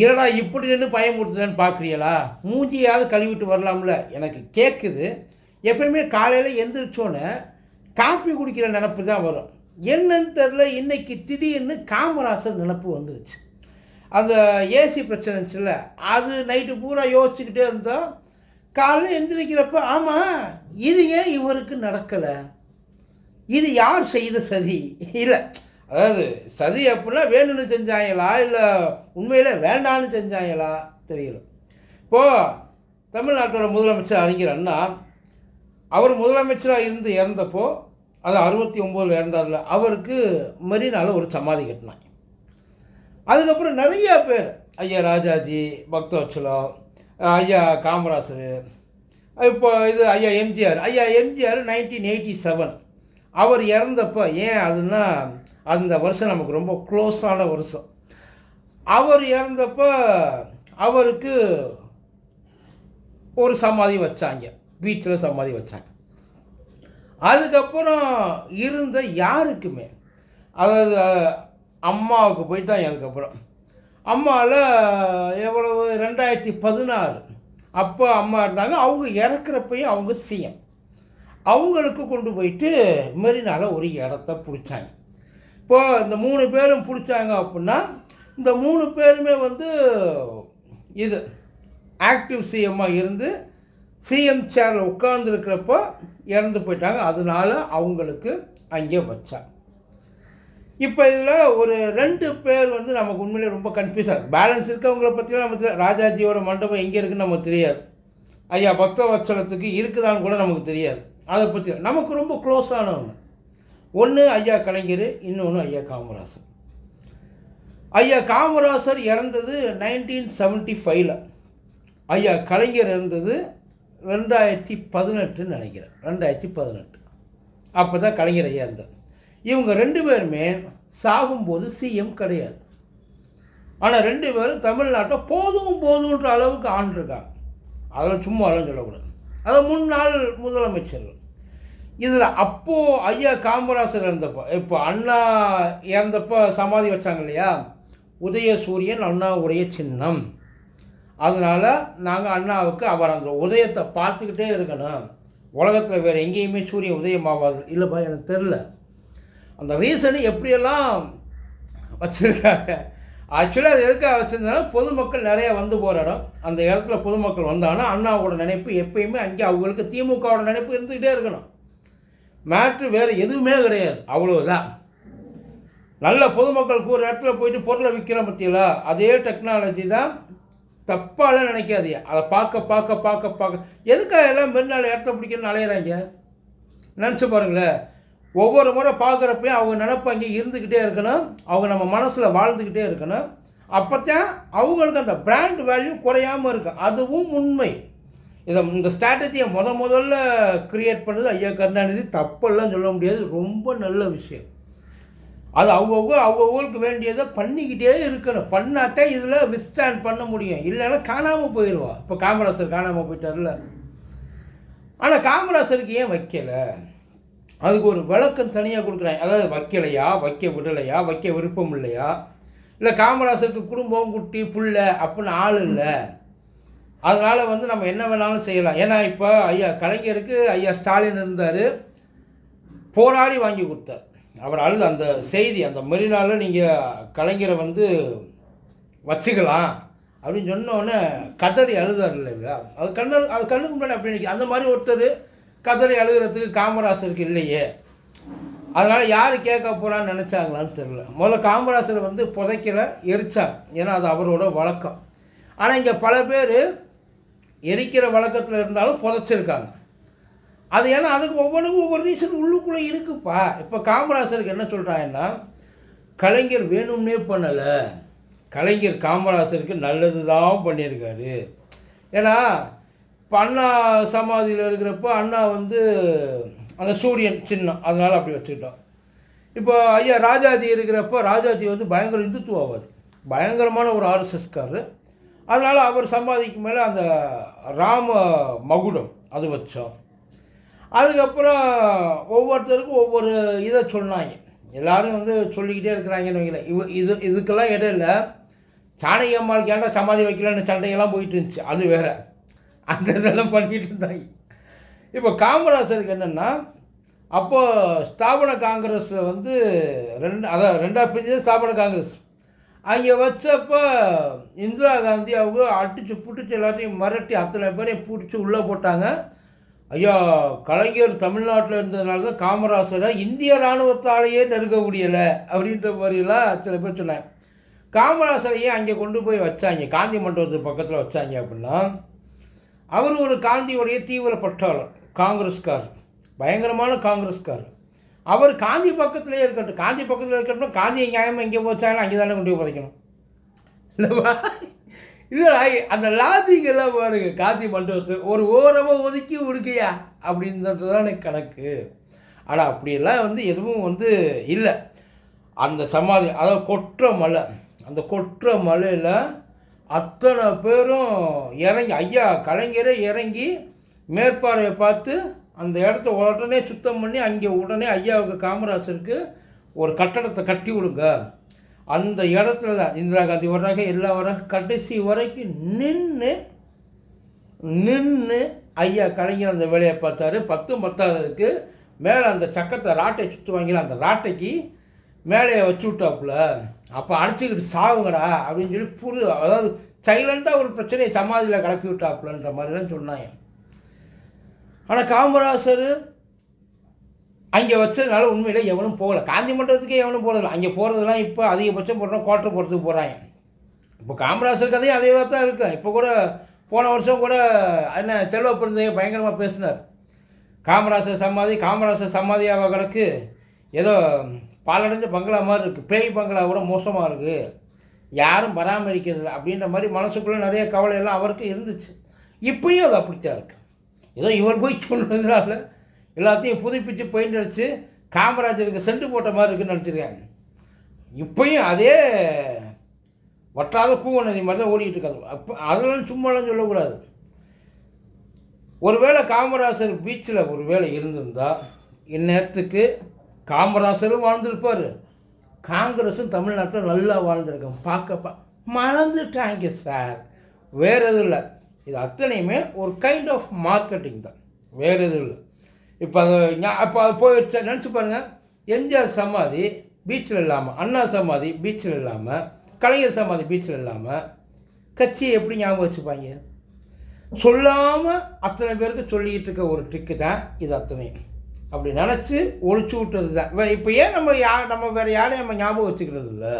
இரடா இப்படி நின்று பயமுறுத்துறேன்னு பார்க்குறீங்களா மூஞ்சியாவது கழுவிட்டு வரலாம்ல. எனக்கு கேட்குது எப்பயுமே காலையில் எந்திரிச்சோன்னே காப்பி குடிக்கிற நினப்பு தான் வரும். என்னன்னு தெரில இன்னைக்கு திடீர்னு காமராசர் நினப்பு வந்துருச்சு. அந்த ஏசி பிரச்சனை இருந்துச்சுல்ல அது நைட்டு பூரா யோசிச்சுக்கிட்டே இருந்தோம். காலையில் எந்திரிக்கிறப்ப ஆமாம் இது ஏன் இவருக்கு நடக்கலை? இது யார் செய்த சதி? இல்லை அதாவது சதி அப்படின்னா வேணும்னு செஞ்சாங்களா இல்லை உண்மையில் வேண்டான்னு செஞ்சாங்களா தெரியல. இப்போது தமிழ்நாட்டோட முதலமைச்சர் அறிஞர் அண்ணா அவர் முதலமைச்சராக இருந்து இறந்தப்போ அது அறுபத்தி ஒம்போதில் இறந்தார்ல அவருக்கு மெரினால ஒரு சமாதி கட்டினாங்க. அதுக்கப்புறம் நிறைய பேர் ஐயா ராஜாஜி பக்தவச்சலம் ஐயா காமராசர் இப்போ இது ஐயா எம்ஜிஆர் ஐயா எம்ஜிஆர் நைன்டீன் எயிட்டி செவன் அவர் இறந்தப்போ ஏன் அதுன்னா அந்த வருஷம் நமக்கு ரொம்ப க்ளோஸான வருஷம். அவர் இறந்தப்போ அவருக்கு ஒரு சமாதி வச்சாங்க. பீச்சில் சமாதி வச்சாங்க. அதுக்கப்புறம் இருந்த யாருக்குமே அதாவது அம்மாவுக்கு போயிட்டாங்க அதுக்கப்புறம் அம்மாவில் எவ்வளவு ரெண்டாயிரத்தி பதினாறு. அப்போ அம்மா இருந்தாங்க. அவங்க இறக்குறப்பையும் அவங்க சிஎம். அவங்களுக்கு கொண்டு போயிட்டு மெரினால ஒரு இடத்த பிடிச்சாங்க. இப்போ இந்த மூணு பேரும் பிடிச்சாங்க அப்படின்னா இந்த மூணு பேருமே வந்து இது ஆக்டிவ் சிஎம்மாக இருந்து சிஎம் சேரில் உட்கார்ந்துருக்கிறப்போ இறந்து போயிட்டாங்க. அதனால அவங்களுக்கு அங்கே வச்சா. இப்போ இதில் ஒரு ரெண்டு பேர் வந்து நமக்கு உண்மையிலே ரொம்ப கன்ஃபியூஸாக பேலன்ஸ் இருக்கவங்கள பற்றிலாம் நமக்கு தெரியாது. ராஜாஜியோட மண்டபம் எங்கே இருக்குன்னு நமக்கு தெரியாது. ஐயா பக்தவத்சலத்துக்கு இருக்குதான்னு கூட நமக்கு தெரியாது. அதை பற்றி நமக்கு ரொம்ப க்ளோஸ் ஆனவங்க. ஒன்று ஐயா கலைஞர் இன்னொன்று ஐயா காமராசர். ஐயா காமராசர் இறந்தது நைன்டீன் செவன்ட்டி ஃபைவ்ல ஐயா கலைஞர் இறந்தது ரெண்டாயிரத்தி பதினெட்டுன்னு நினைக்கிறேன். ரெண்டாயிரத்தி பதினெட்டு. அப்போ தான் கலைஞர் ஐயா இருந்தார். இவங்க ரெண்டு பேருமே சாகும்போது சிஎம் கிடையாது. ஆனால் ரெண்டு பேரும் தமிழ்நாட்டை போதும் போதுன்ற அளவுக்கு ஆண்டிருக்காங்க. அதெல்லாம் சும்மா எல்லாம் சொல்லக்கூடாது. அதை முன்னாள் முதலமைச்சர்கள். இதில் அப்போது ஐயா காமராசர் இறந்தப்போ இப்போ அண்ணா இறந்தப்போ சமாதி வச்சாங்க இல்லையா? உதய சூரியன் அண்ணாவுடைய சின்னம். அதனால் நாங்கள் அண்ணாவுக்கு அவர் அந்த உதயத்தை பார்த்துக்கிட்டே இருக்கணும். உலகத்தில் வேறு எங்கேயுமே சூரியன் உதயமாகாது இல்லைப்பா எனக்கு தெரில அந்த ரீசனு எப்படியெல்லாம் வச்சுருக்காங்க? ஆக்சுவலாக அது எதுக்காக வச்சுருந்தாலும் பொதுமக்கள் நிறையா வந்து போகிற இடம். அந்த இடத்துல பொதுமக்கள் வந்தாங்கன்னா அண்ணாவோட நினைப்பு எப்பயுமே அங்கே அவங்களுக்கு திமுகவோட நினைப்பு இருந்துக்கிட்டே இருக்கணும். மேட்ரு வேறு எதுவுமே கிடையாது. அவ்வளோதான் நல்ல பொதுமக்கள் கூற இடத்துல போயிட்டு பொருளை விற்கிறோம் பற்றியலா அதே டெக்னாலஜி தான் தப்பாலாம் நினைக்காதீங்க. அதை பார்க்க பார்க்க பார்க்க பார்க்க. எதுக்காக எல்லாம் மெரினால இடத்த பிடிக்கணும்னு அலையிறாங்க? நினச்சி பாருங்களேன். ஒவ்வொரு முறை பார்க்குறப்பையும் அவங்க நினப்பு அங்கே இருந்துக்கிட்டே இருக்கணும். அவங்க நம்ம மனசில் வாழ்ந்துக்கிட்டே இருக்கணும். அப்போ தான் அவங்களுக்கு அந்த பிராண்ட் வேல்யூ குறையாமல் இருக்கும். அதுவும் உண்மை. இதை இந்த ஸ்ட்ராட்டஜியை முத முதல்ல க்ரியேட் பண்ணது ஐயா கருணாநிதி. தப்பெல்லாம் சொல்ல முடியாது. ரொம்ப நல்ல விஷயம். அது அவ்வளோ அவ்வளோவுக்கு வேண்டியதை பண்ணிக்கிட்டே இருக்கணும். பண்ணாதான் இதில் விஸ்டாண்ட் பண்ண முடியும். இல்லைன்னா காணாமல் போயிடுவான் இப்போ காமராசர் காணாமல் போயிட்டார்ல. ஆனால் காமராசருக்கு ஏன் வைக்கலை? அதுக்கு ஒரு விளக்கம் தனியாக கொடுக்குறாங்க. அதாவது வைக்கலையா? வைக்க விடலையா? வைக்க விருப்பம் இல்லையா? இல்லை காமராசருக்கு குடும்பம் குட்டி புள்ள அப்படின்னு ஆள் இல்லை. அதனால் வந்து நம்ம என்ன வேணாலும் செய்யலாம். ஏன்னா இப்போ ஐயா கலைஞருக்கு ஐயா ஸ்டாலின் இருந்தார். போராடி வாங்கி கொடுத்தார். அவர் அழுது அந்த செய்தி அந்த மெரினால நீங்கள் கலைஞரை வந்து வச்சுக்கலாம் அப்படின்னு சொன்னோடனே கதறி அழுதார் இல்லைங்களா அது கண்ணு அது கண்ணுக்கு முன்னாடி அப்படி அந்த மாதிரி ஒருத்தர் கதறி அழுகிறதுக்கு காமராசருக்கு இல்லையே. அதனால் யார் கேட்க போகிறான்னு நினச்சாங்களான்னு தெரியல. முதல்ல காமராசரை வந்து புதைக்கல எரிச்சாங்க. ஏன்னா அது அவரோட வழக்கம். ஆனால் இங்கே பல பேர் எரிக்கிற வழக்கத்தில் இருந்தாலும் புதைச்சிருக்காங்க. அது ஏன்னா அதுக்கு ஒவ்வொன்றுக்கும் ஒவ்வொரு ரீசன் உள்ளுக்குள்ளே இருக்குப்பா. இப்போ காமராசருக்கு என்ன சொல்கிறாங்கன்னா கலைஞர் வேணும்னே பண்ணலை. கலைஞர் காமராசருக்கு நல்லது தான் பண்ணியிருக்காரு. ஏன்னா இப்போ அண்ணா சமாதியில் இருக்கிறப்ப அண்ணா வந்து அந்த சூரியன் சின்னம் அதனால் அப்படி வச்சுக்கிட்டோம். இப்போ ஐயா ராஜாஜி இருக்கிறப்போ ராஜாஜி வந்து பயங்கர இந்துத்துவவாதி. பயங்கரமான ஒரு ஆர்எஸ்எஸ்காரரு அதனால் அவர் சமாதிக்கு மேலே அந்த ராம மகுடம் அது வச்சோம். அதுக்கப்புறம் ஒவ்வொருத்தருக்கும் ஒவ்வொரு இதை சொன்னாங்க. எல்லாரும் வந்து சொல்லிக்கிட்டே இருக்கிறாங்கன்னு வைங்களேன். இவ இது இதுக்கெல்லாம் இடையில சாணகி அம்மாளுக்கு ஏன்டா சமாதி வைக்கலன்னு சண்டையெல்லாம் போயிட்டு இருந்துச்சு. அது வேற. அந்த இதெல்லாம் பண்ணிகிட்டு இருந்தாங்க. இப்போ காமராசருக்கு என்னென்னா அப்போது ஸ்தாபன காங்கிரஸ் வந்து ரெண்டு அதான் ரெண்டாவது பிரிஞ்சது ஸ்தாபன காங்கிரஸ். அங்கே வச்சப்போ இந்திரா காந்தி அவங்க அடித்து பிடிச்சி எல்லாத்தையும் மிரட்டி அத்தனை பேரையும் பிடிச்சி உள்ளே போட்டாங்க. ஐயா கலைஞர் தமிழ்நாட்டில் இருந்ததுனால தான் காமராசரை இந்திய இராணுவத்தாலேயே நெருங்க முடியலை அப்படின்ற மாதிரிலாம் சில பேர் சொன்னாங்க. காமராசரையே அங்கே கொண்டு போய் வச்சாங்க? காந்தி மண்டபத்துக்கு பக்கத்தில் வச்சாங்க அப்படின்னா அவர் ஒரு காந்தியுடைய தீவிர பற்றாளர் காங்கிரஸ்கார் பயங்கரமான காங்கிரஸ்கார் அவர் காந்தி பக்கத்துலேயே இருக்கட்டும். காந்தி பக்கத்தில் இருக்கட்டும் காந்தி நியாயமாக எங்கே போச்சாலும் அங்கே தானே கொண்டு போய் புதைக்கணும். இல்லைவா? இல்லைடா அந்த லாஜிக் எல்லாம் பாருங்க. காந்தி மண்டபத்து ஒரு ஓரமாக ஒதுக்கி விடுக்கையா? அப்படின்றது தான் எனக்கு கணக்கு. ஆனால் அப்படியெல்லாம் வந்து எதுவும் வந்து இல்லை. அந்த சமாதி அதாவது கொற்ற மலை அந்த கொற்ற மலையில் அத்தனை பேரும் இறங்கி ஐயா கலைஞரே இறங்கி மேற்பார்வையை பார்த்து அந்த இடத்த உடனே சுத்தம் பண்ணி அங்கே உடனே ஐயாவுக்கு காமராஜருக்கு ஒரு கட்டடத்தை கட்டி விடுங்க. அந்த இடத்துல தான் இந்திரா காந்தி வர்றாங்க எல்லா வர்றாங்க கடைசி வரைக்கும் நின்று நின்று ஐயா கலைஞர் அந்த வேலையை பார்த்தாரு. பத்து பத்தாவதுக்கு மேலே அந்த சக்கத்தை ராட்டை சுற்றுவாங்களா அந்த ராட்டைக்கு மேலே வச்சு விட்டாப்புல. அப்போ அடிச்சுக்கிட்டு சாவுங்கடா அப்படின்னு சொல்லி புது அதாவது சைலண்ட்டாக ஒரு பிரச்சனையை சமாதியில் கிளப்பி விட்டாப்புலன்ற மாதிரிலாம் சொன்னாங்க. ஆனால் காமராசர் அங்கே வச்சதுனால உண்மையில் எவனும் போகலை. காந்தி மண்டபத்துக்கே எவனும் போகிறதில்ல அங்கே போகிறதெல்லாம் இப்போ அதிகபட்சம் போடுறோம் கோட்டை போகிறதுக்கு போகிறாங்க இப்போ காமராசர் கதையும் அதே தான் இருக்கு. இப்போ கூட போன வருஷம் கூட என்ன செல்வ பிறந்தைய பயங்கரமாக பேசினார். காமராசர் சமாதி காமராசர் சமாதியாக கிடக்கு. ஏதோ பாலடைஞ்ச பங்களா மாதிரி இருக்குது பேய் பங்களா கூட மோசமாக இருக்குது யாரும் பராமரிக்கிறது அப்படின்ற மாதிரி மனசுக்குள்ளே நிறைய கவலையெல்லாம் அவருக்கு இருந்துச்சு. இப்பயும் அது அப்படித்தான் இருக்குது ஏதோ இவர் போய் சொன்னதுனால எல்லாத்தையும் புதுப்பித்து பெயிண்ட் அடித்து காமராஜருக்கு செண்டு போட்ட மாதிரி இருக்குன்னு நினச்சிருக்காங்க. இப்பையும் அதே வற்றாத கூவ நதி மாதிரி தான் ஓடிக்கிட்டு இருக்காங்க. அப்போ அதெல்லாம் சும்மாலாம் சொல்லக்கூடாது. ஒருவேளை காமராசர் பீச்சில் ஒரு வேளை இருந்திருந்தால் இந்நேரத்துக்கு காமராசரும் வாழ்ந்திருப்பார். காங்கிரஸும் தமிழ்நாட்டில் நல்லா வாழ்ந்திருக்கோம். பார்க்கப்பா. மறந்துட்டாங்க சார். வேறு எதுவும் இல்லை. இது அத்தனையுமே ஒரு கைண்ட் ஆஃப் மார்க்கெட்டிங் தான். வேறு எதுவும் இல்லை. இப்போ அது அப்போ அது போய் நினச்சி பாருங்கள் எம்ஜிஆர் சமாதி பீச்சில் இல்லாமல் அண்ணா சமாதி பீச்சில் இல்லாமல் கலைஞர் சமாதி பீச்சில் இல்லாமல் கட்சியை எப்படி ஞாபகம் வச்சுப்பாங்க? சொல்லாமல் அத்தனை பேருக்கு சொல்லிக்கிட்டு இருக்க ஒரு ட்ரிக்கு தான் இது அத்தனை. அப்படி நினச்சி ஒழிச்சு விட்டது தான். இப்போ ஏன் நம்ம யா நம்ம வேறு யாரையும் நம்ம ஞாபகம் வச்சுக்கிறது இல்லை?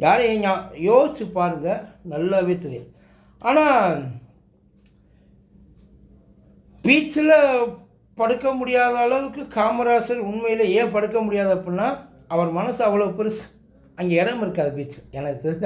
யாரையும் ஞா யோசிச்சு பாருங்கள் நல்லாவே தெரியும். ஆனால் பீச்சில் படுக்க முடியாத அளவுக்கு காமராசர் உண்மையில் ஏன் படுக்க முடியாது அப்படின்னா அவர் மனசு அவ்வளோ பெருசு. அங்கே இடம் இருக்காது பீச் எனக்கு தெரிஞ்ச